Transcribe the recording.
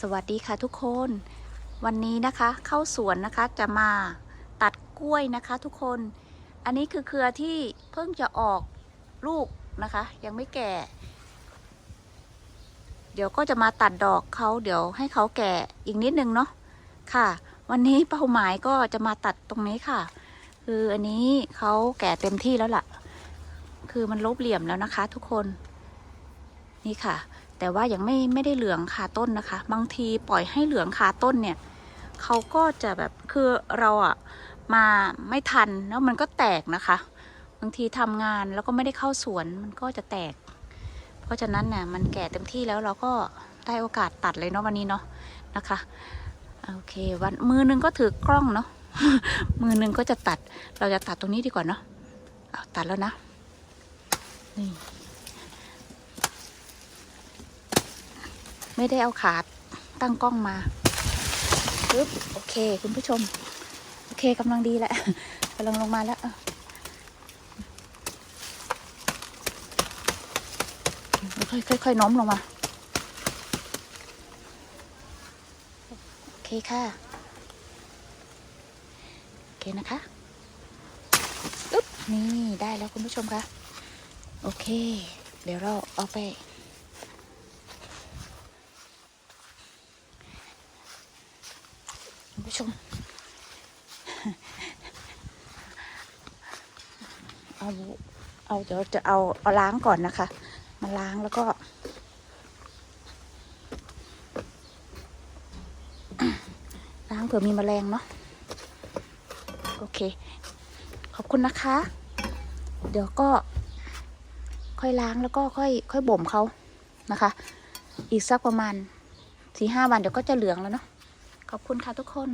สวัสดีค่ะทุกคน วันนี้นะคะเข้าสวนนะคะจะมาตัดกล้วยนะคะทุกคน อันนี้คือเครือที่เพิ่งจะออกลูกนะคะ ยังไม่แก่ เดี๋ยวก็จะมาตัดดอกเขาเดี๋ยวให้เขาแก่อีกนิดนึงเนาะค่ะ วันนี้เป้าหมายก็จะมาตัดตรงนี้ค่ะ คืออันนี้เขาแก่เต็มที่แล้วล่ะ คือมันลบเหลี่ยมแล้วนะคะ ทุกคน นี่ค่ะ แต่ว่ายังไม่ไม่ได้เหลืองคาต้นนะคะ บางทีปล่อยให้เหลืองคาต้นเนี่ยเขาก็จะแบบคือเราอะมาไม่ทันแล้วมันก็แตกนะคะ บางทีทำงานแล้วก็ไม่ได้เข้าสวนมันก็จะแตก เพราะฉะนั้นเนี่ยมันแก่เต็มที่แล้วเราก็ได้โอกาสตัดเลยเนาะวันนี้เนาะนะคะโอเควันมือหนึงก็ถือกล้องเนาะมือหนึงก็จะตัดเราจะตัดตรงนี้ดีกว่าเนาะเอาตัดแล้วนะนี่ ไม่ได้เอาขาตั้งกล้องมาปึ๊บโอเค คุณผู้ชม โอเคกำลังดีแหละกำลังลงมาแล้วค่อยๆค่อยน้มลงมา โอเคค่ะ โอเคนะคะอึ๊บนี่ได้แล้วคุณผู้ชมคะ โอเค เดี๋ยวเราเอาไป คุณ ผู้ชม เอาเอาเดี๋ยวจะเอาเอาล้างก่อนนะคะ มาล้างแล้วก็ล้างเผื่อมีแมลงเนาะโอเค ขอบคุณนะคะ เดี๋ยวก็ค่อยล้างแล้วก็ค่อย ค่อยบ่มเขานะคะ อีกสักประมาณสี่ห้าวันเดี๋ยวก็จะเหลืองแล้วเนาะ ขอบคุณค่ะทุกคน